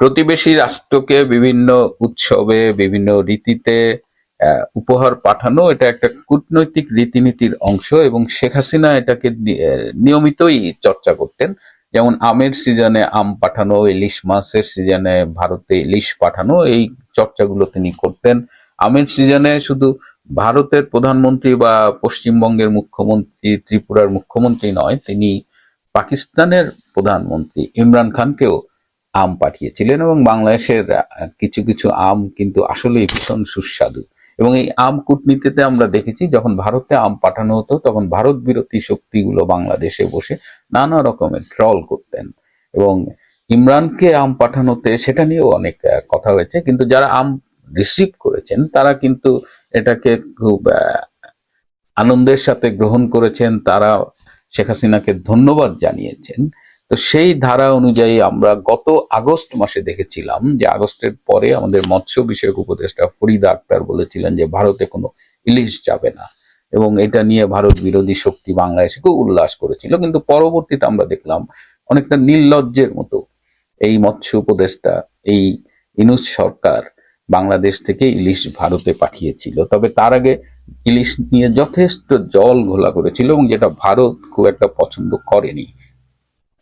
প্রতিবেশী রাষ্ট্রকে বিভিন্ন উৎসবে, বিভিন্ন রীতিতে উপহার পাঠানো এটা একটা কূটনৈতিক রীতিনীতির অংশ এবং শেখ হাসিনা এটাকে নিয়মিতই চর্চা করতেন। যেমন আমের সিজনে আম পাঠানো, ইলিশ মাছের সিজনে ভারতে ইলিশ পাঠানো, এই চর্চাগুলো তিনি করতেন। আমের সিজনে শুধু ভারতের প্রধানমন্ত্রী বা পশ্চিমবঙ্গের মুখ্যমন্ত্রী, ত্রিপুরার মুখ্যমন্ত্রী নয়, তিনি পাকিস্তানের প্রধানমন্ত্রী ইমরান খানকেও আম পাঠিয়েছিলেন এবং বাংলাদেশের কিছু কিছু আম কিন্তু আসলেই ভীষণ সুস্বাদু। এবং এই আম কূটনীতিতে আমরা দেখেছি, যখন ভারতে আম পাঠানো হতো, তখন ভারত বিরোধী শক্তিগুলো বাংলাদেশে বসে নানা রকমের ট্রল করতেন। এবং ইমরানকে আম পাঠানোতে সেটা নিয়েও অনেক কথা হয়েছে। কিন্তু যারা আম রিসিভ করেছেন, তারা কিন্তু এটাকে খুব আনন্দের সাথে গ্রহণ করেছেন। তারা শেখ হাসিনাকে ধন্যবাদ জানিয়েছেন। তো সেই ধারা অনুযায়ী আমরা গত আগস্ট মাসে দেখেছিলাম যে আগস্টের পরে আমাদের মৎস্য বিষয়ক উপদেষ্টা ফরিদা আক্তার বলেছিলেন যে ভারতে কোনো ইলিশ যাবে না। এবং এটা নিয়ে ভারত বিরোধী শক্তি বাংলাদেশে খুব উল্লাস করেছিল। কিন্তু পরবর্তীতে আমরা দেখলাম অনেকটা নির্লজ্জের মতো এই মৎস্য উপদেষ্টা, এই ইনুস সরকার বাংলাদেশ থেকে ইলিশ ভারতে পাঠিয়েছিল। তবে তার আগে ইলিশ নিয়ে যথেষ্ট জল ঘোলা করেছিল এবং যেটা ভারত খুব একটা পছন্দ করেনি।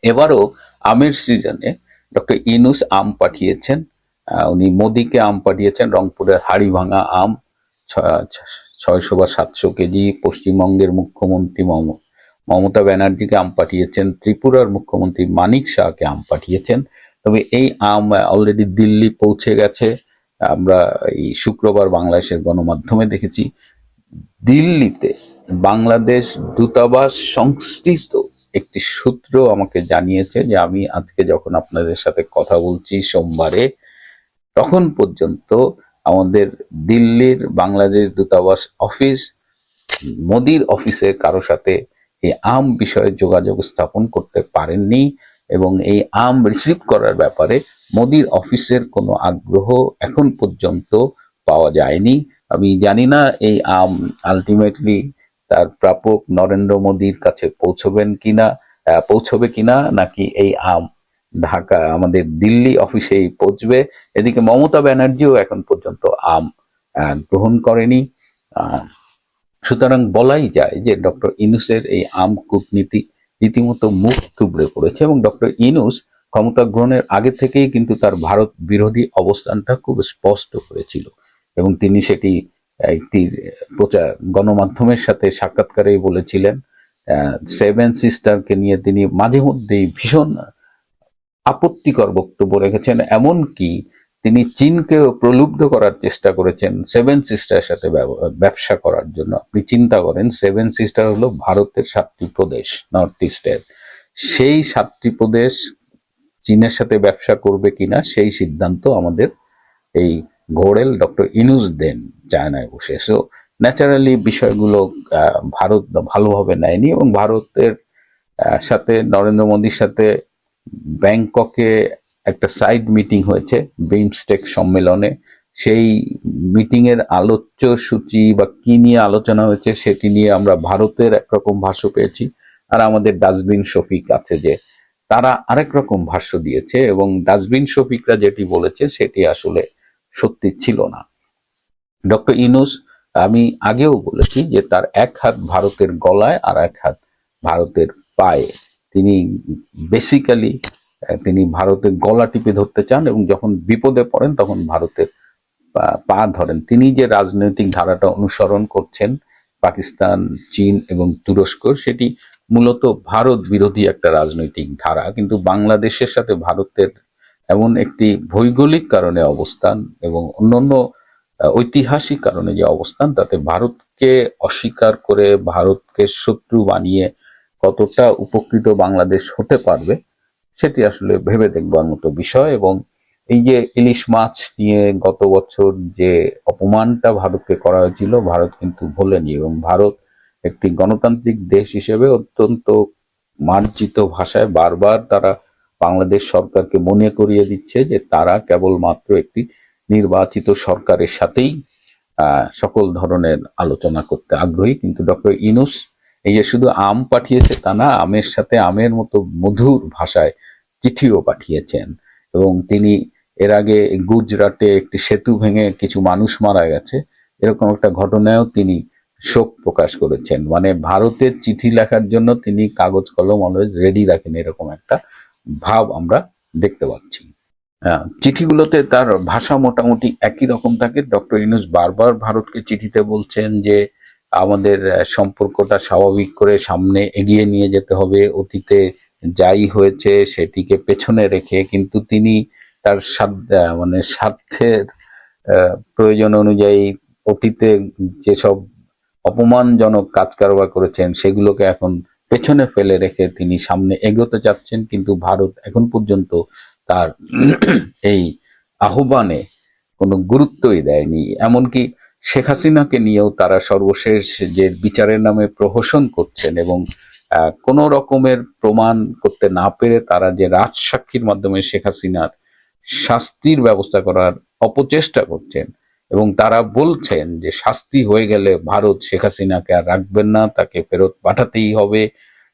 এবারও আমের সিজনে ডক্টর ইনুস আম পাঠিয়েছেন উনি মোদিকে আম পাঠিয়েছেন, রংপুরের হাড়ি ভাঙা আম ছয়শো বা সাতশো কেজি, পশ্চিমবঙ্গের মুখ্যমন্ত্রী মম- মমতা ব্যানার্জিকে আম পাঠিয়েছেন, ত্রিপুরার মুখ্যমন্ত্রী মানিক শাহকে আম পাঠিয়েছেন। তবে এই আম অলরেডি দিল্লি পৌঁছে গেছে। আমরা এই শুক্রবার বাংলাদেশের গণমাধ্যমে দেখেছি। দিল্লিতে বাংলাদেশ দূতাবাস সংশ্লিষ্ট একটি সূত্র আমাকে জানিয়েছে যে আমি আজকে যখন আপনাদের সাথে কথা বলছি সোমবারে, তখন পর্যন্ত আমাদের দিল্লির বাংলাদেশ দূতাবাস অফিস, মোদির অফিসে কারও সাথে এই আম বিষয়ে যোগাযোগ স্থাপন করতে পারেননি এবং এই আম রিসিভ করার ব্যাপারে মোদির অফিসের কোনো আগ্রহ এখন পর্যন্ত পাওয়া যায়নি। আমি জানি না এই আম আলটিমেটলি তার প্রাপক নরেন্দ্র মোদীর কাছে পৌঁছবেন কিনা পৌঁছবে কিনা, নাকি এই আম ঢাকা, আমাদের দিল্লি অফিসেই পৌঁছবে? এদিকে মমতা ব্যানার্জিও এখন পর্যন্ত আম গ্রহণ করেনি। সুতরাং বলাই যায় যে ডক্টর ইনুসের এই আম কূটনীতি রীতিমতো মুখ থুবড়ে পড়েছে এবং ডক্টর ইনুস ক্ষমতা গ্রহণের আগে থেকেই কিন্তু তার ভারত বিরোধী অবস্থানটা খুব স্পষ্ট হয়েছিল এবং তিনি সেটি একটি প্রচার, গণমাধ্যমের সাথে সাক্ষাৎকারেই বলেছিলেন সেভেন সিস্টারকে নিয়ে তিনি মাঝে মধ্যেই ভীষণ আপত্তিকর বক্তব্য রেখেছেন, এমনকি তিনি চীনকেও প্রলুব্ধ করার চেষ্টা করেছেন সেভেন সিস্টারের সাথে ব্যব- ব্যবসা করার জন্য। আপনি চিন্তা করেন সেভেন সিস্টার হলো ভারতের সাতটি প্রদেশ নর্থ ইস্টের সেই সাতটি প্রদেশ চীনের সাথে ব্যবসা করবে কিনা, সেই সিদ্ধান্ত আমাদের এই ঘোড়েল ডক্টর ইনুস দেন। চায়নায় বসে। সো ন্যাচারালি বিষয়গুলো ভারত ভালোভাবে নেয়নি এবং ভারতের সাথে নরেন্দ্র মোদীর সাথে ব্যাংককে একটা সাইড মিটিং হয়েছে বিমস্টেক সম্মেলনে। সেই মিটিংয়ের আলোচ্য সূচি বা কি নিয়ে আলোচনা হয়েছে সেটি নিয়ে আমরা ভারতের একরকম ভাষ্য পেয়েছি। আর আমাদের ডাস্টবিন শফিক আছে যে, তারা আরেক রকম ভাষ্য দিয়েছে এবং ডাস্টবিন শফিকরা যেটি বলেছে সেটি আসলে সত্যি ছিল না। ডক্টর ইনুস আমি আগেও বলেছি যে তার এক হাত ভারতের গলায় আর এক হাত ভারতের পায়ে। তিনি বেসিক্যালি তিনি ভারতের গলা টিপে ধরতে চান এবং যখন বিপদে পড়েন তখন ভারতের পা- ধরেন। তিনি যে রাজনৈতিক ধারাটা অনুসরণ করছেন, পাকিস্তান, চীন এবং তুরস্ক, সেটি মূলত ভারত বিরোধী একটা রাজনৈতিক ধারা। কিন্তু বাংলাদেশের সাথে ভারতের এমন একটি ভৌগোলিক কারণে অবস্থান এবং অন্যান্য ঐতিহাসিক কারণে যে অবস্থান, তাতে ভারতকে অস্বীকার করে ভারতকে শত্রু বানিয়ে কতটা উপকৃত বাংলাদেশ হতে পারবে, সেটি আসলে ভেবে দেখবার মতো বিষয়। এবং এই যে ইলিশ মাছ নিয়ে গত বছর যে অপমানটা ভারতকে করা হয়েছিল, ভারত কিন্তু ভোলেনি। এবং ভারত একটি গণতান্ত্রিক দেশ হিসেবে অত্যন্ত মার্জিত ভাষায় বারবার তারা বাংলাদেশ সরকারকে মনে করিয়ে দিচ্ছে যে তারা কেবলমাত্র একটি নির্বাচিত সরকারের সাথেই সকল ধরনের আলোচনা করতে আগ্রহী। কিন্তু ডক্টর ইনুস, এই যে শুধু আম পাঠিয়েছে তা না, আমের সাথে আমের মতো মধুর ভাষায় চিঠিও পাঠিয়েছেন। এবং তিনি এর আগে গুজরাটে একটি সেতু ভেঙে কিছু মানুষ মারা গেছে। এরকম একটা ঘটনায়ও তিনি শোক প্রকাশ করেছেন। মানে ভারতের চিঠি লেখার জন্য তিনি কাগজ, কলম অলওয়েজ রেডি রাখেন এরকম একটা ভাব আমরা দেখতে পাচ্ছি। চিঠিগুলোতে তার ভাষা মোটামুটি একই রকম থাকে। ডক্টর ইউনুস বারবার ভারতকে চিঠিতে বলছেন যে, আমাদের সম্পর্কটা স্বাভাবিক করে সামনে এগিয়ে নিয়ে যেতে হবে। অতীতে যাই হয়েছে সেটিকে পেছনে রেখে। কিন্তু তিনি তার মানে স্বার্থের প্রয়োজন অনুযায়ী অতীতে যেসব অপমানজনক কাজ কারবার করেছেন, সেগুলোকে এখন পেছনে ফেলে রেখে তিনি সামনে এগোতে চাচ্ছেন। কিন্তু ভারত এখন পর্যন্ত তার এই আহ্বানে কোনো গুরুত্বই দেয়নি। এমনকি শেখ হাসিনাকে নিয়েও তারা সর্বশেষ যে বিচারের নামে প্রহসন করছেন এবং কোনো রকমের প্রমাণ করতে না পেরে তারা যে রাজসাক্ষীর মাধ্যমে শেখ হাসিনার শাস্তির ব্যবস্থা করার অপচেষ্টা করছেন এবং তারা বলছেন যে শাস্তি হয়ে গেলে ভারত শেখ হাসিনাকে আর রাখবেন না, তাকে ফেরত পাঠাতেই হবে।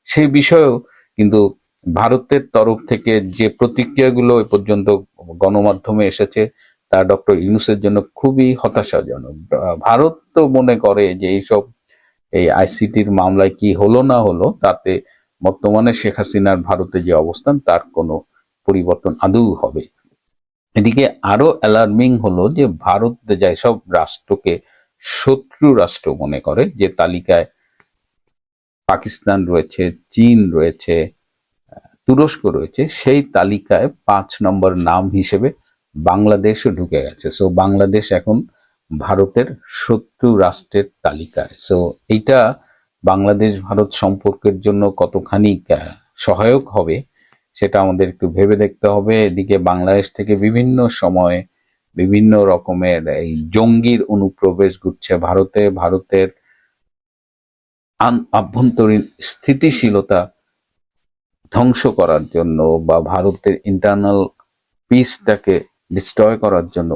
সেই বিষয়েও কিন্তু ভারতের তরফ থেকে যে প্রতিক্রিয়াগুলো এ পর্যন্ত গণমাধ্যমে এসেছে, তা ডক্টর ইউনুসের জন্য খুবই হতাশাজনক। ভারত তো মনে করে যে এইসব এই আইসিটির মামলায় কি হলো না হলো, তাতে বর্তমানে শেখ হাসিনার ভারতে যে অবস্থান, তার কোনো পরিবর্তন আদৌ হবে। এদিকে আরও অ্যালার্মিং হলো যে ভারত যেসব রাষ্ট্রকে শত্রু রাষ্ট্র মনে করে, যে তালিকায় পাকিস্তান রয়েছে, চীন রয়েছে তুরস্ক রয়েছে, সেই তালিকায় পাঁচ নম্বর নাম হিসেবে বাংলাদেশও ঢুকে গেছে। সো বাংলাদেশ এখন ভারতের শত্রু রাষ্ট্রের তালিকায়। সো এইটা বাংলাদেশ ভারত সম্পর্কের জন্য কতখানি সহায়ক হবে, সেটা আমাদের একটু ভেবে দেখতে হবে। এদিকে বাংলাদেশ থেকে বিভিন্ন সময়ে বিভিন্ন রকমের এই জঙ্গির অনুপ্রবেশ ঘটছে ভারতে। ভারতের আভ্যন্তরীণ স্থিতিশীলতা ধ্বংস করার জন্য বা ভারতের ইন্টারনাল পিসটাকে ডিস্ট্রয় করার জন্য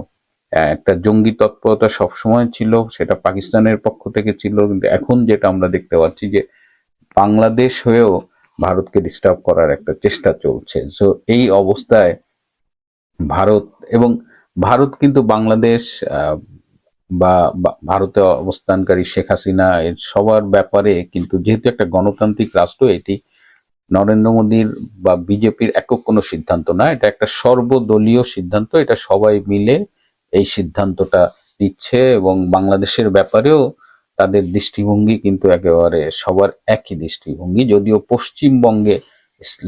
একটা জঙ্গি তৎপরতা সবসময় ছিল, সেটা পাকিস্তানের পক্ষ থেকে ছিল, কিন্তু এখন যেটা আমরা দেখতে পাচ্ছি যে বাংলাদেশ হয়েও ভারতকে ডিস্টার্ব করার একটা চেষ্টা চলছে। সো এই অবস্থায় ভারত এবং ভারত কিন্তু বাংলাদেশ বা- ভারতে অবস্থানকারী শেখ হাসিনা, এর সবার ব্যাপারে কিন্তু যেহেতু একটা গণতান্ত্রিক রাষ্ট্র এটি নরেন্দ্র মোদীর বা বিজেপির একক কোনো সিদ্ধান্ত না, এটা একটা সর্বদলীয় সিদ্ধান্ত, এটা সবাই মিলে এই সিদ্ধান্তটা নিচ্ছে এবং বাংলাদেশের ব্যাপারেও তাদের দৃষ্টিভঙ্গি কিন্তু একেবারে সবার একই দৃষ্টিভঙ্গি, যদিও পশ্চিমবঙ্গে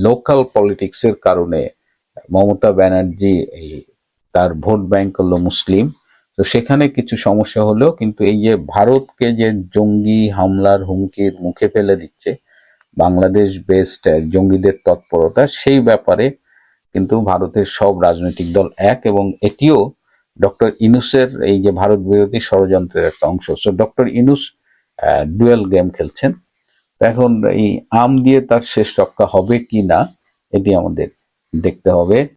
লোকাল পলিটিক্সের কারণে মমতা ব্যানার্জি এই তার ভোট ব্যাংক হলো মুসলিম, তো সেখানে কিছু সমস্যা হলেও কিন্তু এই যে ভারতকে যে জঙ্গি হামলার হুমকির মুখে ফেলে দিচ্ছে বাংলাদেশ বেস্ট জঙ্গিদের তৎপরতা, সেই ব্যাপারে কিন্তু ভারতের সব রাজনৈতিক দল এক এবং এটিও ডক্টর ইনুসের এই যে ভারত বিরোধী ষড়যন্ত্রের একটা অংশ। So doctor Yunus dual game খেলছেন। এখন এই আম দিয়ে তার শেষ রক্ষা হবে কি না, এটি আমাদের দেখতে হবে।